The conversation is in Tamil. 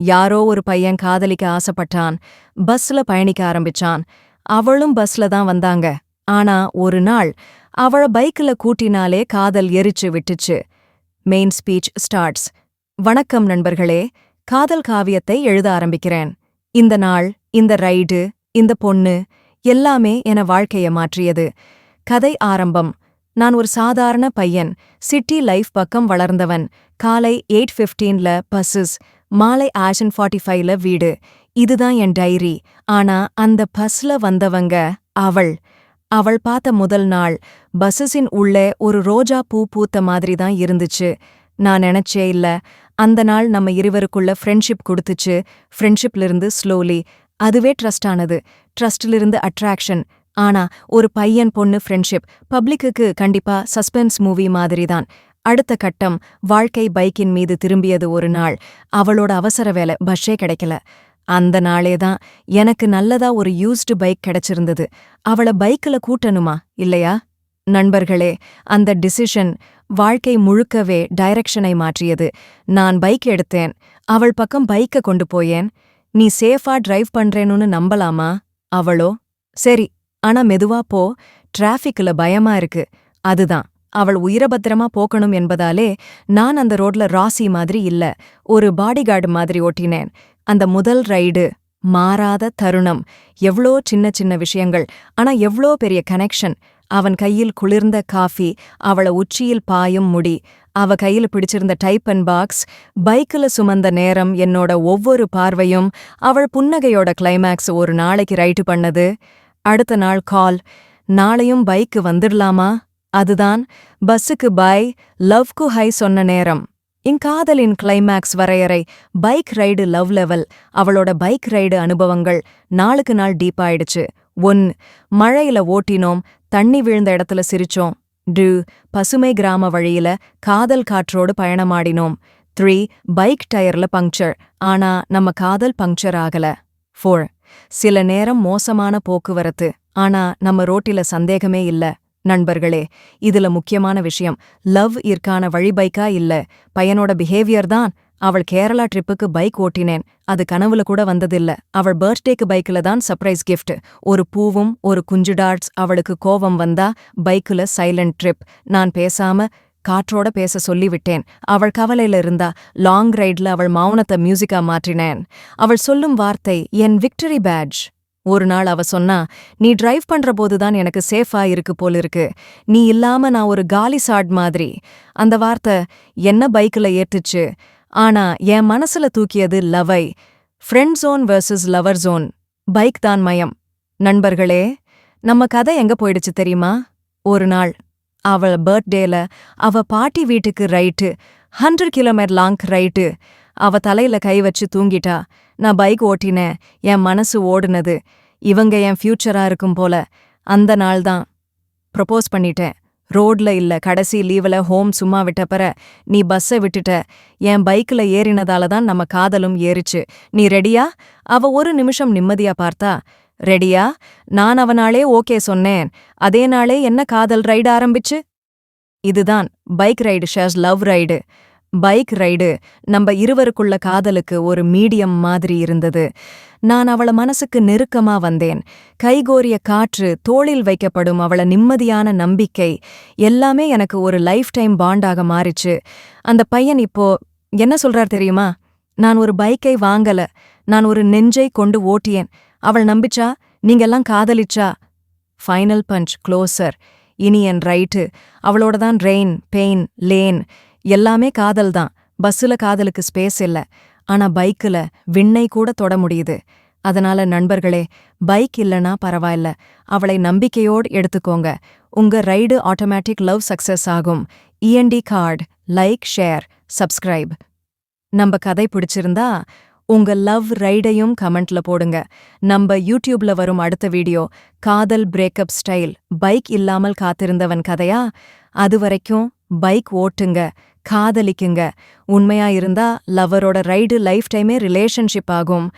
யாரோ ஒரு பையன் காதலிக்க ஆசைப்பட்டான். பஸ்ல பயணிக்க ஆரம்பிச்சான். அவளும் பஸ்ல தான் வந்தாங்க. ஆனா ஒரு நாள் அவள பைக்ல கூட்டினாலே காதல் எரிச்சு விட்டுச்சு. மெயின் ஸ்பீச் ஸ்டார்ட்ஸ் வணக்கம் நண்பர்களே காதல் காவியத்தை எழுத ஆரம்பிக்கிறேன். இந்த நாள் இந்த ரைடு இந்த பொண்ணு எல்லாமே என வாழ்க்கைய மாற்றியது. கதை ஆரம்பம். நான் ஒரு சாதாரண பையன். சிட்டி லைஃப் பக்கம் வளர்ந்தவன். காலை எயிட் ஃபிஃப்டீன்ல பஸ்ஸஸ். மாலை ஆஷன் ஃபார்ட்டி ஃபைவ்ல வீடு. இதுதான் என் டைரி. ஆனா அந்த பஸ்ல வந்தவங்க அவள். அவள் பார்த்த முதல் நாள். பஸ்ஸஸின் உள்ளே ஒரு ரோஜா பூ பூத்த மாதிரி தான் இருந்துச்சு. நான் நினைச்சே இல்ல. அந்த நாள் நம்ம இருவருக்குள்ள ஃப்ரெண்ட்ஷிப் கொடுத்துச்சு. ஃப்ரெண்ட்ஷிப்லிருந்து ஸ்லோலி. அதுவே ட்ரஸ்ட் ஆனது. ட்ரஸ்டிலிருந்து அட்ராக்ஷன். ஆனா ஒரு பையன் பொண்ணு ஃப்ரெண்ட்ஷிப். பப்ளிக்குக்கு கண்டிப்பா சஸ்பென்ஸ் மூவி மாதிரி தான். அடுத்த கட்டம் வாழ்க்கை பைக்கின் மீது திரும்பியது ஒரு நாள். அவளோட அவசர வேலை பஸ்ஸே கிடைக்கல. அந்த நாளே தான் எனக்கு நல்லதா ஒரு யூஸ்டு பைக் கிடைச்சிருந்தது. அவள பைக்கில் கூட்டணுமா இல்லையா? நண்பர்களே அந்த டிசிஷன் வாழ்க்கை முழுக்கவே டைரக்ஷனை மாற்றியது. நான் பைக் எடுத்தேன். அவள் பக்கம் பைக்க கொண்டு போயேன். நீ சேஃபா டிரைவ் பண்றேன்னு நம்பலாமா? அவளோ? சரி ஆனா மெதுவா போ. டிராஃபிக்ல பயமா இருக்கு. அதுதான். அவள் உயிரபத்திரமா போக்கணும் என்பதாலே நான் அந்த ரோட்ல ராசி மாதிரி இல்ல. ஒரு பாடிகார்டு மாதிரி ஓட்டினேன். அந்த முதல் ரைடு மாறாத தருணம். எவ்ளோ சின்ன சின்ன விஷயங்கள். ஆனா எவ்ளோ பெரிய கனெக்ஷன் அவன் கையில் குளிர்ந்த காஃபி அவள உச்சியில் பாயும் முடி அவ கையில பிடிச்சிருந்த டைப் அண்ட் பாக்ஸ் பைக்கில் சுமந்த நேரம் என்னோட ஒவ்வொரு பார்வையும் அவள் புன்னகையோட கிளைமேக்ஸ் ஒரு நாளைக்கு ரைட்டு பண்ணது. அடுத்த நாள் கால் நாளையும் பைக்கு வந்துடலாமா? அதுதான் பஸ்ஸுக்கு பை லவ்க்கு ஹை சொன்ன நேரம். இங்காதலின் கிளைமேக்ஸ் வரையறை பைக் ரைடு லவ் லெவல் அவளோட பைக் ரைடு அனுபவங்கள் நாளுக்கு நாள் டீப்பாயிடுச்சு ஒன் மழையில ஓட்டினோம் தண்ணி விழுந்த இடத்துல சிரிச்சோம். டு பசுமை கிராம வழியில காதல் காற்றோடு பயணமாடினோம். த்ரீ பைக் டயர்ல பங்க்சர் ஆனா நம்ம காதல் பங்க்சர் ஆகல. ஃபோர் சில நேரம் மோசமான போக்குவரத்து ஆனா நம்ம ரோட்டில சந்தேகமே இல்ல. நண்பர்களே இதுல முக்கியமான விஷயம் லவ் இருக்கான வழி பைக்கா இல்ல? பையனோட பிஹேவியர் தான். அவள் கேரளா ட்ரிப்புக்கு பைக் ஓட்டினேன். அது கனவுல கூட வந்ததில்ல. அவள் பர்த்டேக்கு பைக்கில் தான் சர்ப்ரைஸ் கிஃப்ட் ஒரு பூவும் ஒரு குஞ்சு டாட்ஸ் அவளுக்கு கோவம் வந்தா பைக்குல சைலண்ட் ட்ரிப் நான் பேசாம காற்றோட பேச சொல்லிவிட்டேன். அவள் கவலையில இருந்தா லாங் ரைட்ல அவள் மௌனத்தை மியூசிக்கா மாற்றினேன். அவள் சொல்லும் வார்த்தை என் விக்டரி பேட்ஜ் ஒரு நாள் அவ சொன்னா நீ டிரைவ் பண்ற போதுதான் எனக்கு சேஃபா இருக்கு போல இருக்கு. நீ இல்லாம நான் ஒரு காலி சாட் மாதிரி. அந்த வார்த்தை என்ன பைக்ல ஏற்றுச்சு? ஆனா என் மனசுல தூக்கியது லவை friend zone versus lover zone bike தான் மயம். நண்பர்களே நம்ம கதை எங்க போயிடுச்சு தெரியுமா? ஒரு நாள் அவள் பர்த்டேல அவ பாட்டி வீட்டுக்கு ride hundred kilometre long ride அவ தலையில கை வச்சு தூங்கிட்டா. நான் பைக் ஓட்டினேன். என் மனசு ஓடுனது. இவங்க என் ஃபியூச்சரா இருக்கும் போல. அந்த நாள் தான் ப்ரொபோஸ் பண்ணிட்டேன். ரோட்ல இல்ல கடைசி லீவுல ஹோம் சும்மா விட்டப்பற நீ பஸ்ஸ விட்டுட்ட. என் பைக்ல ஏறினதால தான் நம்ம காதலும் ஏறிச்சு. நீ ரெடியா? அவ ஒரு நிமிஷம் நிம்மதியா பார்த்தா ரெடியா? நான் அவனாலே ஓகே சொன்னேன். அதே நாளே என்ன காதல் ரைடு ஆரம்பிச்சு? இதுதான் பைக் ரைடு ஷேஸ் லவ் ரைடு. பைக் ரைடு நம்ம இருவருக்குள்ள காதலுக்கு ஒரு மீடியம் மாதிரி இருந்தது. நான் அவள மனசுக்கு நெருக்கமா வந்தேன். கைகோரிய காற்று தோளில் வைக்கப்படும் அவள நிம்மதியான நம்பிக்கை எல்லாமே எனக்கு ஒரு லைஃப் டைம் பாண்டாக மாறிச்சு. அந்த பையன் இப்போ என்ன சொல்றார் தெரியுமா? நான் ஒரு பைக்கை வாங்கல. நான் ஒரு நெஞ்சை கொண்டு ஓட்டியேன். அவள் நம்பிச்சா நீங்கெல்லாம் காதலிச்சா? ஃபைனல் பஞ்ச் க்ளோசர் இனி என் ரைட்டு அவளோட தான் ரெயின் பெயின் லேன் எல்லாமே காதல் தான். பஸ்ஸுல காதலுக்கு ஸ்பேஸ் இல்ல. ஆனா பைக்குல விண்ணை கூட தொட முடியுது. அதனால நண்பர்களே பைக் இல்லனா பரவாயில்ல. அவளை நம்பிக்கையோடு எடுத்துக்கோங்க. உங்க ரைடு ஆட்டோமேட்டிக் லவ் சக்சஸ் ஆகும். End card like share subscribe நம்ம கதை பிடிச்சிருந்தா உங்க லவ் ரைடையும் கமெண்ட்ல போடுங்க. நம்ம யூடியூப்ல வரும் அடுத்த வீடியோ காதல் பிரேக்கப் ஸ்டைல் பைக் இல்லாமல் காத்திருந்தவன் கதையா? அது வரைக்கும் பைக் ஓட்டுங்க காதலிக்குங்க. உண்மையா இருந்தா லவரோட ரைடு லைஃப் டைமே ரிலேஷன்ஷிப் ஆகும்.